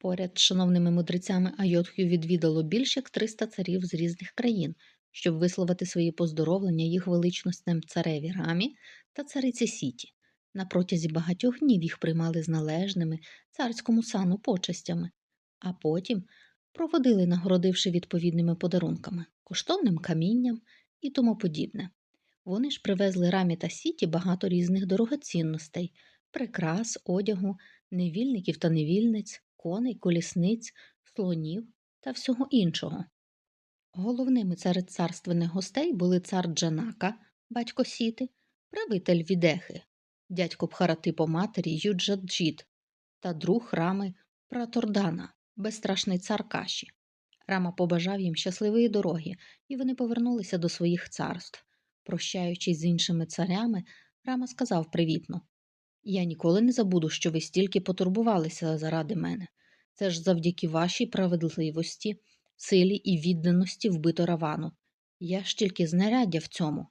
Поряд з шановними мудрецями Айотхю відвідало більш як 300 царів з різних країн, щоб висловити свої поздоровлення їх величностям цареві Рамі та цариці Сіті. На протязі багатьох днів їх приймали з належними царському сану почестями, а потім проводили, нагородивши відповідними подарунками, коштовним камінням і тому подібне. Вони ж привезли рамі та сіті багато різних дорогоцінностей, прикрас, одягу, невільників та невільниць, коней, колісниць, слонів та всього іншого. Головними серед царственних гостей були цар Джанака, батько Сіти, правитель Відехи, дядько Бхарати по матері Юджаджіт та друг рами Пратордана, безстрашний цар Каші. Рама побажав їм щасливої дороги, і вони повернулися до своїх царств. Прощаючись з іншими царями, Рама сказав привітно Я ніколи не забуду, що ви стільки потурбувалися заради мене. Це ж завдяки вашій праведливості, силі і відданості вбито Равану. Я ж тільки знаряддя в цьому.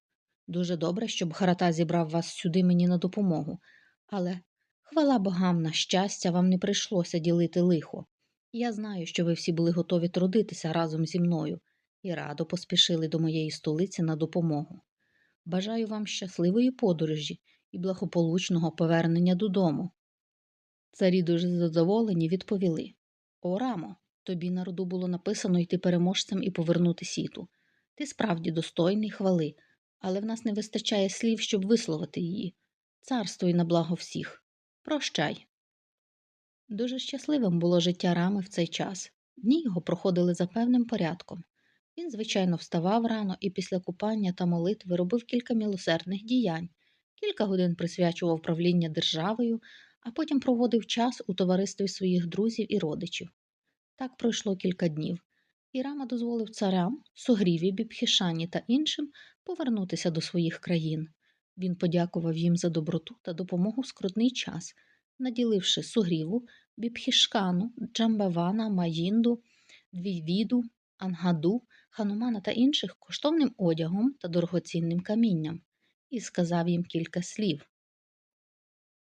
Дуже добре, щоб Харата зібрав вас сюди мені на допомогу, але, хвала богам, на щастя, вам не прийшлося ділити лихо. Я знаю, що ви всі були готові трудитися разом зі мною і радо поспішили до моєї столиці на допомогу. Бажаю вам щасливої подорожі і благополучного повернення додому. Царі дуже задоволені відповіли О, Рамо, тобі на роду було написано йти переможцем і повернути сіту. Ти справді достойний хвали, але в нас не вистачає слів, щоб висловити її. Царствуй на благо всіх. Прощай. Дуже щасливим було життя Рами в цей час. Дні його проходили за певним порядком. Він, звичайно, вставав рано і після купання та молитви робив кілька милосердних діянь, кілька годин присвячував правління державою, а потім проводив час у товаристві своїх друзів і родичів. Так пройшло кілька днів, і Рама дозволив царям, Сугріві, Бібхішані та іншим повернутися до своїх країн. Він подякував їм за доброту та допомогу в скрутний час, наділивши Сугріву, Бібхішкану, Джамбавана, Маїнду, Двівіду, Ангаду, Ханумана та інших коштовним одягом та дорогоцінним камінням, і сказав їм кілька слів.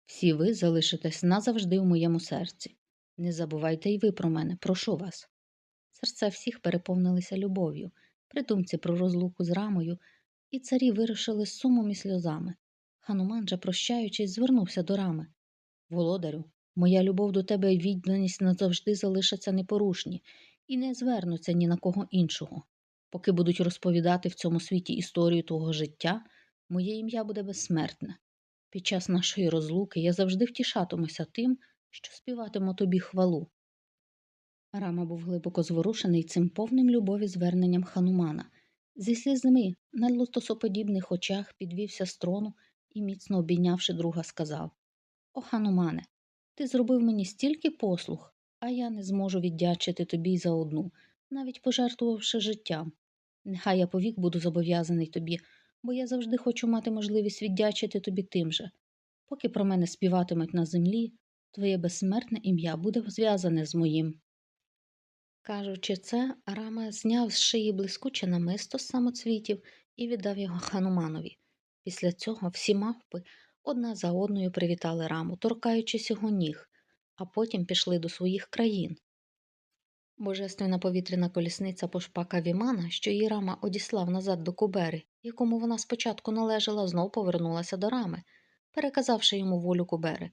Всі ви залишитесь назавжди у моєму серці. Не забувайте й ви про мене, прошу вас. Серця всіх переповнилися любов'ю, при думці про розлуку з рамою, і царі вирушили з сумом і сльозами. Хануман же, прощаючись, звернувся до рами. Володарю, моя любов до тебе і відданість назавжди залишаться непорушні і не звернуться ні на кого іншого. Поки будуть розповідати в цьому світі історію твого життя, моє ім'я буде безсмертне. Під час нашої розлуки я завжди втішатимуся тим, що співатиму тобі хвалу. Рама був глибоко зворушений цим повним любові зверненням ханумана. Зі слізьми на лотосоподібних очах підвівся з трону і, міцно обійнявши друга, сказав О, ханумане, ти зробив мені стільки послуг, а я не зможу віддячити тобі за одну, навіть пожертвувавши життям. Нехай я повік буду зобов'язаний тобі, бо я завжди хочу мати можливість віддячити тобі тим же. Поки про мене співатимуть на землі, твоє безсмертне ім'я буде зв'язане з моїм. Кажучи це, Рама зняв з шиї блискуче намисто з самоцвітів і віддав його хануманові. Після цього всі мавпи одна за одною привітали раму, торкаючись його ніг, а потім пішли до своїх країн. Божественна повітряна колісниця пошпака Вімана, що її рама одіслав назад до Кубери, якому вона спочатку належала, знов повернулася до рами, переказавши йому волю Кубери.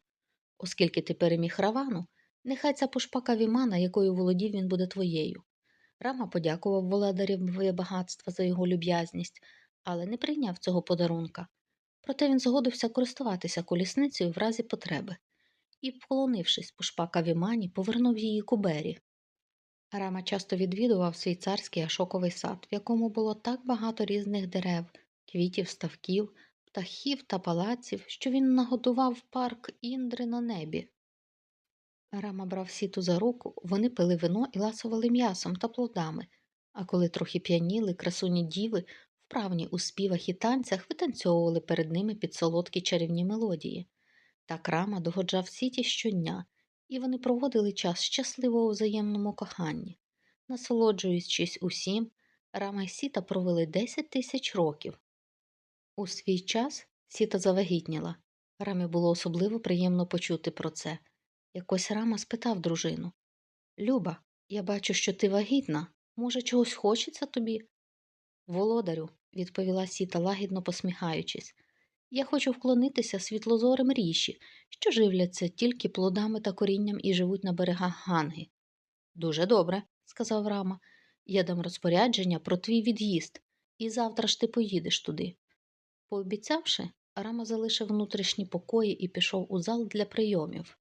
Оскільки ти переміг Равану, нехай ця пошпака Вімана, якою володів він буде твоєю. Рама подякував володареві багатства за його люб'язність, але не прийняв цього подарунка. Проте він згодився користуватися колісницею в разі потреби і, вклонившись пошпака Вімані, повернув її Кубері. Рама часто відвідував свій царський ашоковий сад, в якому було так багато різних дерев, квітів, ставків, птахів та палаців, що він нагодував парк Індри на небі. Рама брав сіту за руку, вони пили вино і ласували м'ясом та плодами, а коли трохи п'яніли, красуні діви, вправні у співах і танцях, витанцьовували перед ними під солодкі чарівні мелодії. Так рама догоджав сіті щодня і вони проводили час щасливо у взаємному коханні. Насолоджуючись усім, Рама й Сіта провели 10 тисяч років. У свій час Сіта завагітніла. Рамі було особливо приємно почути про це. Якось Рама спитав дружину Люба, я бачу, що ти вагітна. Може, чогось хочеться тобі? Володарю, відповіла сіта, лагідно посміхаючись. Я хочу вклонитися світлозорим ріші, що живляться тільки плодами та корінням і живуть на берегах Ганги. Дуже добре, сказав Рама. Я дам розпорядження про твій від'їзд, і завтра ж ти поїдеш туди. Пообіцявши, Рама залишив внутрішні покої і пішов у зал для прийомів.